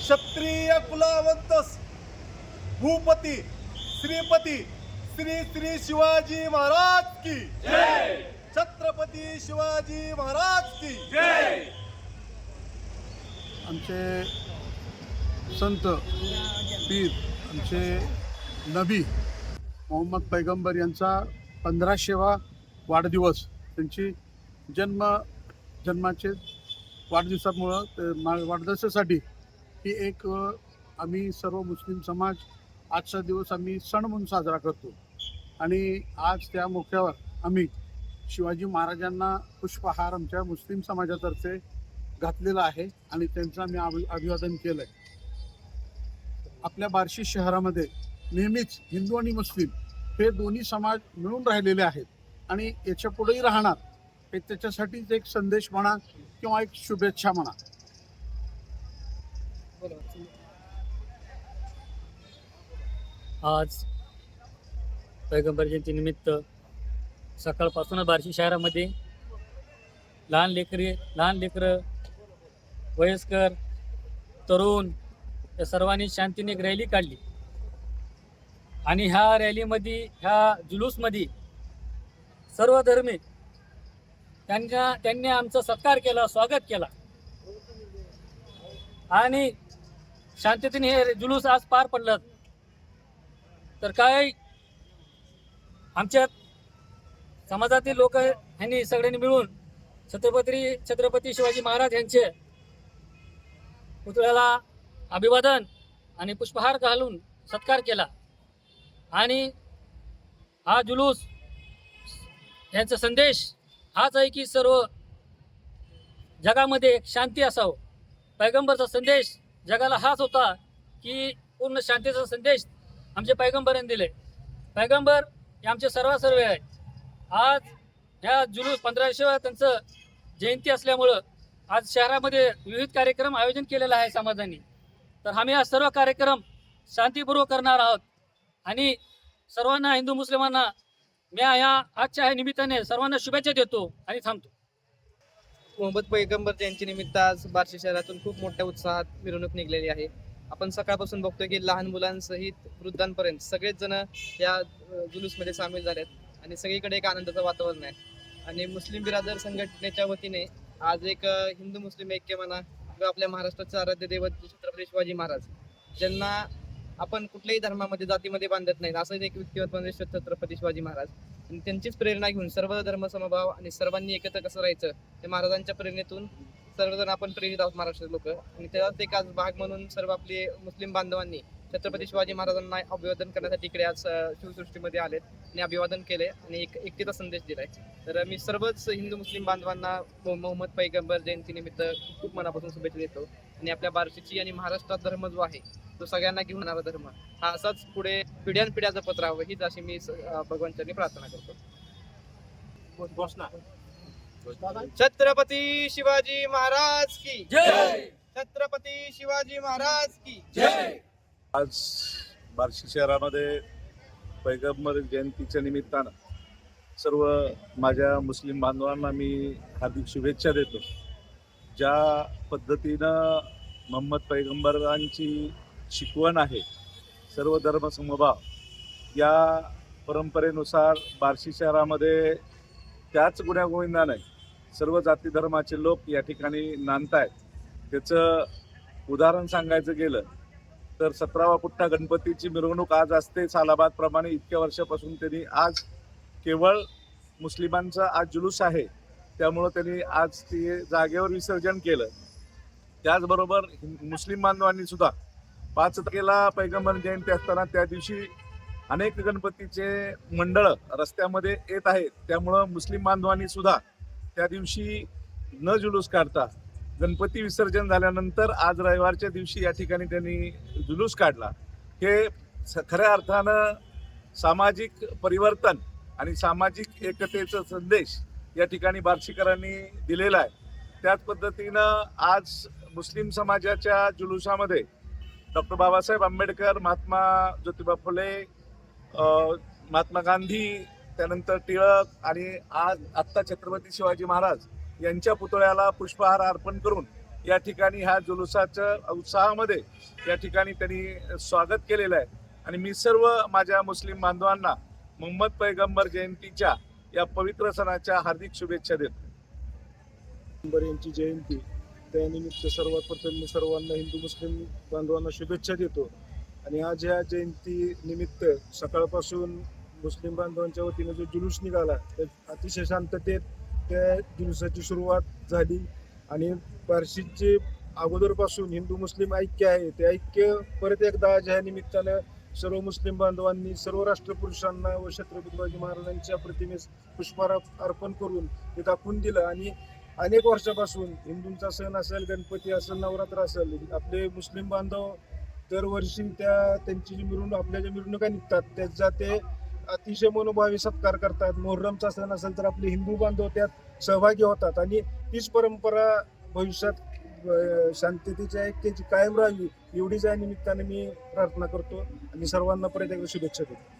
क्षत्रिय कुलावंतस भूपती श्रीपती श्री श्री शिवाजी महाराज की. छत्रपती शिवाजी महाराज की. आमचे संत पीर आमचे नबी मोहम्मद पैगंबर यांचा पंधराशेवा वाढदिवस त्यांची जन्म जन्माचे वाढदिवसामुळं ते मा- वाढदिवसासाठी ही एक आम्ही सर्व मुस्लिम समाज आजचा दिवस आम्ही सण म्हणून साजरा करतो. आणि आज त्या मोक्यावर आम्ही शिवाजी महाराजांना पुष्पहार आमच्या मुस्लिम समाजातर्फे घातलेला आहे आणि त्यांचं आम्ही अभि अभिवादन केलं आहे आपल्या बार्शी शहरामध्ये नेहमीच हिंदू आणि मुस्लिम हे दोन्ही समाज मिळून राहिलेले आहेत. आणि याच्या पुढेही राहणार हे त्याच्यासाठीच एक संदेश म्हणा किंवा एक शुभेच्छा म्हणा. आज पैगंबर जयंतीनिमित्त सकाळपासूनच बार्शी शहरामध्ये लहान लेकरे लहान लेकरं वयस्कर तरुण या सर्वांनी शांतीने एक रॅली काढली. आणि ह्या रॅलीमध्ये ह्या जुलूसमध्ये सर्व धर्मी त्यांच्या त्यांनी आमचा सत्कार केला स्वागत केला. आणि शांततेने हे जुलूस आज पार पडलं. तर काय आमच्या समाजातील लोक ह्यांनी सगळ्यांनी मिळून छत्रपती छत्रपती शिवाजी महाराज यांचे पुतळ्याला अभिवादन आणि पुष्पहार घालून सत्कार केला. आणि हा जुलूस यांचा संदेश हाच आहे की सर्व जगामध्ये शांती असावं. पैगंबरचा संदेश जगाला हाच होता की पूर्ण शांतीचा संदेश आमचे पैगंबरांनी दिले. पैगंबर हे आमचे सर्व आहे आज ह्या जुलूस पंधराशे त्यांचं जयंती असल्यामुळं आज शहरामध्ये विविध कार्यक्रम आयोजन केलेला आहे समाजाने. तर आम्ही हा सर्व कार्यक्रम शांतीपूर्वक करणार आहोत. आणि सर्वांना हिंदू मुस्लिमांना मी या आजच्या ह्या निमित्ताने सर्वांना शुभेच्छा देतो आणि थांबतो. मोहम्मद पैगंबर जयंतीनिमित्त आज बार्शी शहरातून खूप मोठ्या उत्साहात मिरवणूक निघलेली आहे. आपण सकाळपासून बघतोय की लहान मुलांसहित वृद्धांपर्यंत सगळेच जण या जुलूसमध्ये सामील झालेत आणि सगळीकडे एक आनंदाचं वातावरण आहे. आणि मुस्लिम बिरादर संघटनेच्या वतीने आज एक हिंदू मुस्लिम ऐक्य म्हणा किंवा आपल्या महाराष्ट्राचे आराध्य दैवत छत्रपती शिवाजी महाराज ज्यांना आपण कुठल्याही धर्मामध्ये जातीमध्ये बांधत नाहीत असंच एक व्यक्तिमत्व म्हणजे छत्रपती शिवाजी महाराज. आणि त्यांचीच प्रेरणा घेऊन सर्व धर्म समभाव आणि सर्वांनी एकत्र कसं राहायचं ते महाराजांच्या प्रेरणेतून सर्वजण आपण प्रेरित आहोत महाराष्ट्राचे लोक. आणि त्याचाच एक आज भाग म्हणून सर्व आपले मुस्लिम बांधवांनी छत्रपती शिवाजी महाराजांना अभिवादन करण्यासाठी इकडे आज शिवसृष्टीमध्ये आलेत आणि अभिवादन केले आणि एक एकतेचा संदेश दिलाय. तर मी सर्वच हिंदू मुस्लिम बांधवांना मो- मोहम्मद पैगंबर जयंतीनिमित्त खूप मनापासून शुभेच्छा देतो. आणि आपल्या बार्शीची आणि महाराष्ट्रात धर्म जो आहे तो सगळ्यांना घेऊन येणारा धर्म. हा असाच पुढे पिढ्यानपिढ्या जपत राहावं हीच अशी मी भगवंतांनी प्रार्थना करतो. छत्रपती शिवाजी महाराज की. जय! छत्रपती शिवाजी महाराज की. जय! आज बार्शी शहरामध्ये पैगंबर जयंतीच्या निमित्तानं सर्व माझ्या मुस्लिम बांधवांना मी हार्दिक शुभेच्छा देतो. ज्या पद्धतीनं मोहम्मद पैगंबरांची शिकवण आहे. सर्व धर्मसमभाव या परंपरेनुसार बार्शी शहरामध्ये त्याच गुण्यागोविंदाने सर्व जाती धर्माचे लोक या ठिकाणी नांदत आहेत त्याचं उदाहरण सांगायचं गेलं तर सतरावा पुट्टा गणपतीची मिरवणूक आज असते सालाबादप्रमाणे इतक्या वर्षापासून त्यांनी आज केवळ मुस्लिमांचा आज जुलूस आहे. त्यामुळं त्यांनी आज ते जागेवर विसर्जन केलं. त्याचबरोबर मुस्लिम बांधवांनी सुद्धा पाच तारखेला पैगंबर जयंती असताना त्या दिवशी अनेक गणपतीचे मंडळ रस्त्यामध्ये येत आहेत. त्यामुळं मुस्लिम बांधवांनी सुद्धा त्या दिवशी न जुलूस काढता गणपती विसर्जन झाल्यानंतर आज रविवारच्या दिवशी या ठिकाणी त्यांनी जुलूस काढला. हे स- खऱ्या अर्थानं सामाजिक परिवर्तन आणि सामाजिक एकतेचा संदेश या ठिकाणी बार्शीकरांनी दिलेला आहे. त्याच पद्धतीनं आज मुस्लिम समाजाच्या जुलुसामध्ये डॉक्टर बाबासाहेब आंबेडकर महात्मा ज्योतिबा फुले महात्मा गांधी त्यानंतर टिळक आणि आज आत्ता छत्रपती शिवाजी महाराज यांच्या पुतळ्याला पुष्पहार अर्पण करून या ठिकाणी ह्या जुलुसाच्या उत्साहामध्ये या ठिकाणी त्यांनी स्वागत केलेलं आहे. आणि मी सर्व माझ्या मुस्लिम बांधवांना मोहम्मद पैगंबर जयंतीच्या या पवित्र सणाच्या हार्दिक शुभेच्छा देतो. पैगंबर यांची जयंती त्यानिमित्त सर्वात प्रथम मी सर्वांना हिंदू मुस्लिम बांधवांना शुभेच्छा देतो. आणि आज ह्या जयंती निमित्त सकाळपासून मुस्लिम बांधवांच्या वतीने जो जुलूस निघाला त्या अतिशय शांततेत त्या जुलूसाची सुरुवात झाली. आणि पारशीचे अगोदरपासून हिंदू मुस्लिम ऐक्य आहे. ते ऐक्य परत एकदा आज ह्या निमित्तानं सर्व मुस्लिम बांधवांनी सर्व राष्ट्रपुरुषांना व छत्रपती शिवाजी महाराजांच्या प्रतिमेस पुष्पहार अर्पण करून ते दाखवून दिलं. आणि अनेक वर्षापासून हिंदूंचा सण असेल गणपती असेल नवरात्र असेल आपले मुस्लिम बांधव दरवर्षी त्या त्यांची जी मिरवणूक आपल्या ज्या मिरवणुका निघतात त्याचा ते अतिशय मनोभावी सत्कार करतात. मोहरमचा सण असेल तर आपले हिंदू बांधव त्यात सहभागी होतात. आणि तीच परंपरा भविष्यात शांततेच्या ऐक्याची कायम राहावी एवढीच या निमित्ताने मी प्रार्थना करतो. आणि सर्वांना परत एकदा शुभेच्छा देतो.